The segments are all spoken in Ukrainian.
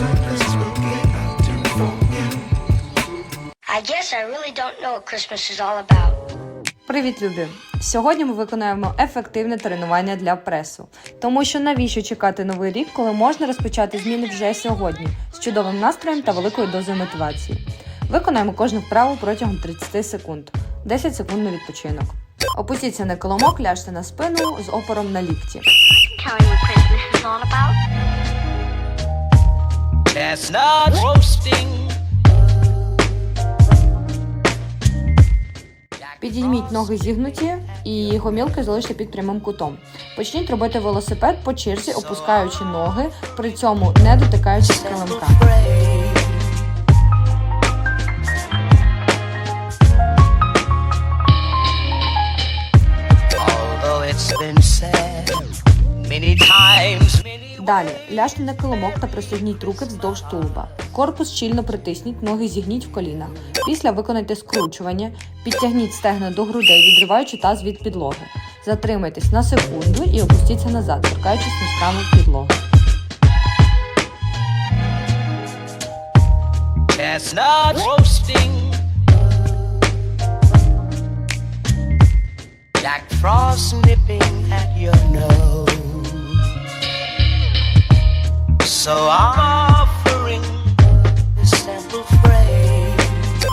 I guess I really don't know what Christmas is all about. Привіт, любі! Сьогодні ми виконаємо ефективне тренування для пресу. Тому що навіщо чекати новий рік, коли можна розпочати зміни вже сьогодні з чудовим настроєм та великою дозою мотивації. Виконаємо кожну вправу протягом 30 секунд, 10 секунд на відпочинок. Опустіться на коломок, ляжте на спину з опором на лікті. Chestnuts roasting. Підійміть ноги зігнуті і гомілки залиште під прямим кутом. Почніть робити велосипед по черзі, опускаючи ноги, при цьому не дотикаючись килимка. Далі ляжте на килимок та присягніть руки вздовж тулуба. Корпус щільно притисніть, ноги зігніть в колінах. Після виконайте скручування, підтягніть стегна до грудей, відриваючи таз від підлоги. Затримайтесь на секунду і опустіться назад, торкаючись носками підлоги. chestnuts roasting. Frost nipping at your nose. So I'm offering this simple phrase.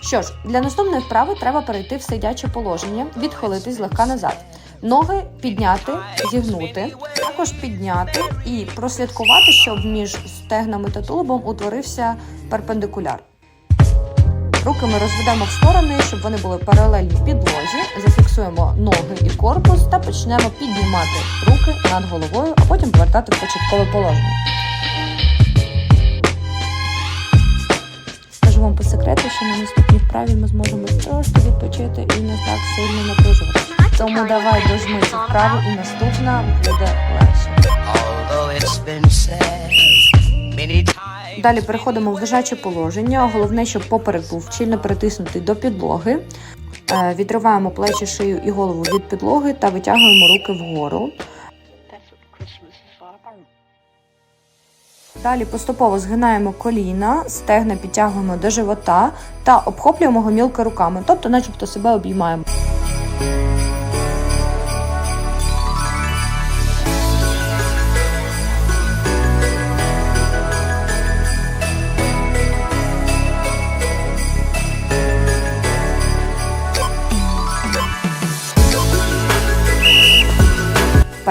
Що ж, для наступної вправи треба перейти в сидяче положення, відхилитись злегка назад. Ноги підняти, зігнути, також підняти і прослідкувати, щоб між стегнами та тулубом утворився перпендикуляр. Руки ми розведемо в сторони, щоб вони були паралельні підлозі. Зафіксуємо ноги і корпус та почнемо піднімати руки над головою, а потім повертати в початкове положення. Скажу вам по секрету, що на наступній вправі ми зможемо трошки відпочити і не так сильно напружувати. Тому давай дожми цю вправу і наступна буде легше. Далі переходимо в лежаче положення. Головне, щоб поперек був щільно притиснутий до підлоги. Е, Відриваємо плечі, шию і голову від підлоги та витягуємо руки вгору. Далі поступово згинаємо коліна, стегна підтягуємо до живота та обхоплюємо гомілки руками, тобто, начебто, себе обіймаємо.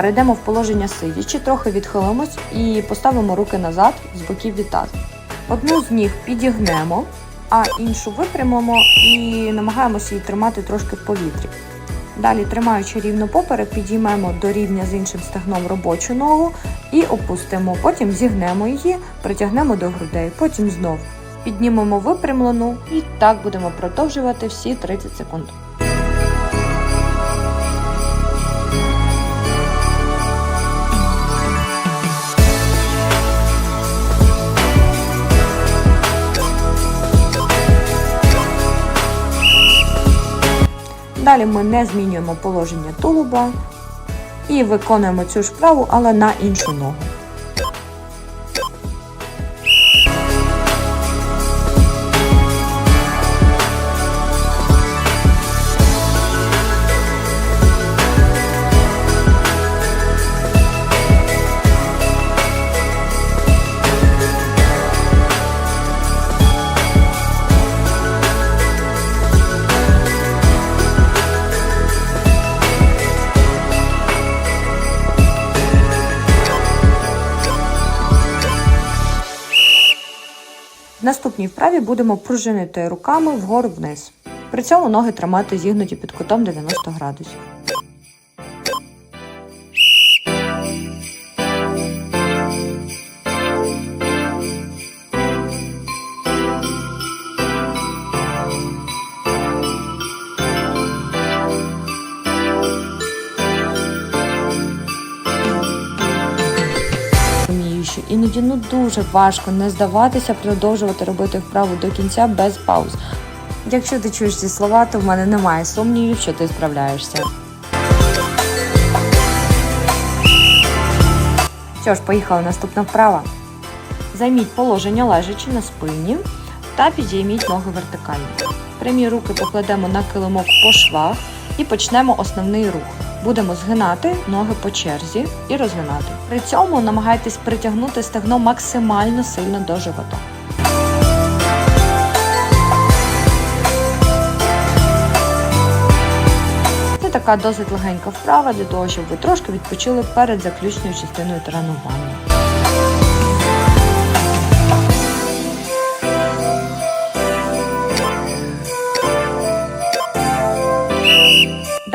Перейдемо в положення сидячи, трохи відхилимось і поставимо руки назад з боків від тазу. Одну з ніг підігнемо, а іншу випрямимо і намагаємося її тримати трошки в повітрі. Далі, тримаючи рівно поперек, підіймемо до рівня з іншим стегном робочу ногу і опустимо. Потім зігнемо її, притягнемо до грудей, потім знов піднімемо випрямлену і так будемо продовжувати всі 30 секунд. Далі ми не змінюємо положення тулуба і виконуємо цю ж вправу, але на іншу ногу. В наступній вправі будемо пружинити руками вгору вниз. При цьому ноги тримати зігнуті під кутом 90 градусів. Іноді ну дуже важко не здаватися, продовжувати робити вправу до кінця без пауз. Якщо ти чуєш ці слова, то в мене немає сумнівів, що ти справляєшся. Що ж, поїхали наступна вправа. Займіть положення лежачи на спині та підійміть ноги вертикально. Прямі руки покладемо на килимок по швах і почнемо основний рух. Будемо згинати ноги по черзі і розгинати. При цьому намагайтесь притягнути стегно максимально сильно до живота. Це така досить легенька вправа для того, щоб ви трошки відпочили перед заключною частиною тренування.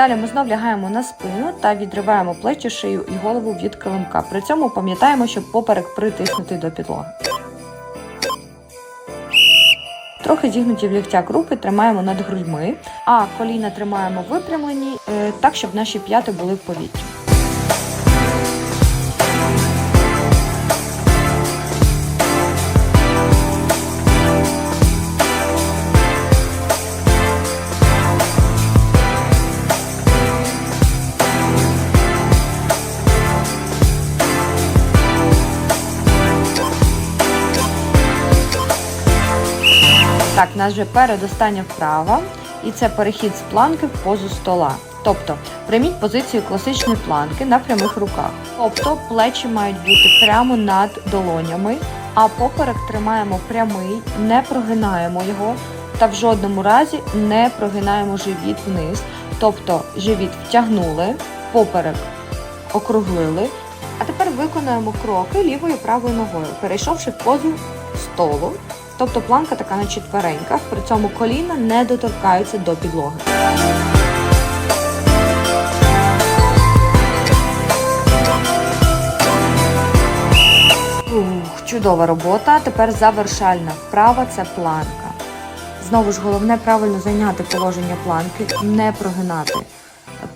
Далі ми знов лягаємо на спину та відриваємо плечі, шию і голову від килимка. При цьому пам'ятаємо, щоб поперек притиснути до підлоги. Трохи зігнуті в ліктяк руки тримаємо над грудьми, а коліна тримаємо випрямлені, е, так, щоб наші п'яти були в повітрі. Так, у нас вже передостання вправа, і це перехід з планки в позу стола. Тобто прийміть позицію класичної планки на прямих руках. Тобто плечі мають бути прямо над долонями, а поперек тримаємо прямий, не прогинаємо його та в жодному разі не прогинаємо живіт вниз. Тобто живіт втягнули, поперек округлили. А тепер виконуємо кроки лівою правою ногою, перейшовши в позу столу. Тобто планка така на четвереньках, при цьому коліна не доторкаються до підлоги. Ух, чудова робота. Тепер завершальна вправа це планка. Знову ж головне правильно зайняти положення планки, не прогинати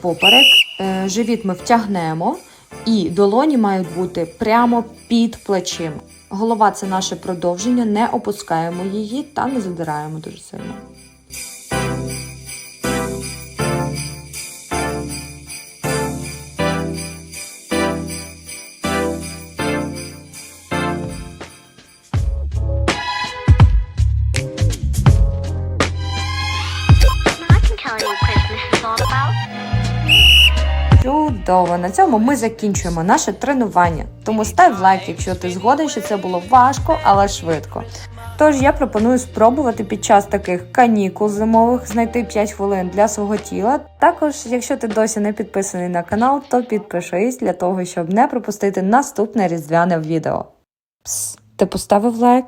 поперек. Е, Живіт ми втягнемо, і долоні мають бути прямо під плечима. Голова це наше продовження, не опускаємо її та не задираємо дуже сильно. Чудово! На цьому ми закінчуємо наше тренування. Тому став лайк, якщо ти згоден, що це було важко, але швидко. Тож я пропоную спробувати під час таких канікул зимових знайти 5 хвилин для свого тіла. Також, якщо ти досі не підписаний на канал, то підпишись для того, щоб не пропустити наступне різдвяне відео. Пс, ти поставив лайк?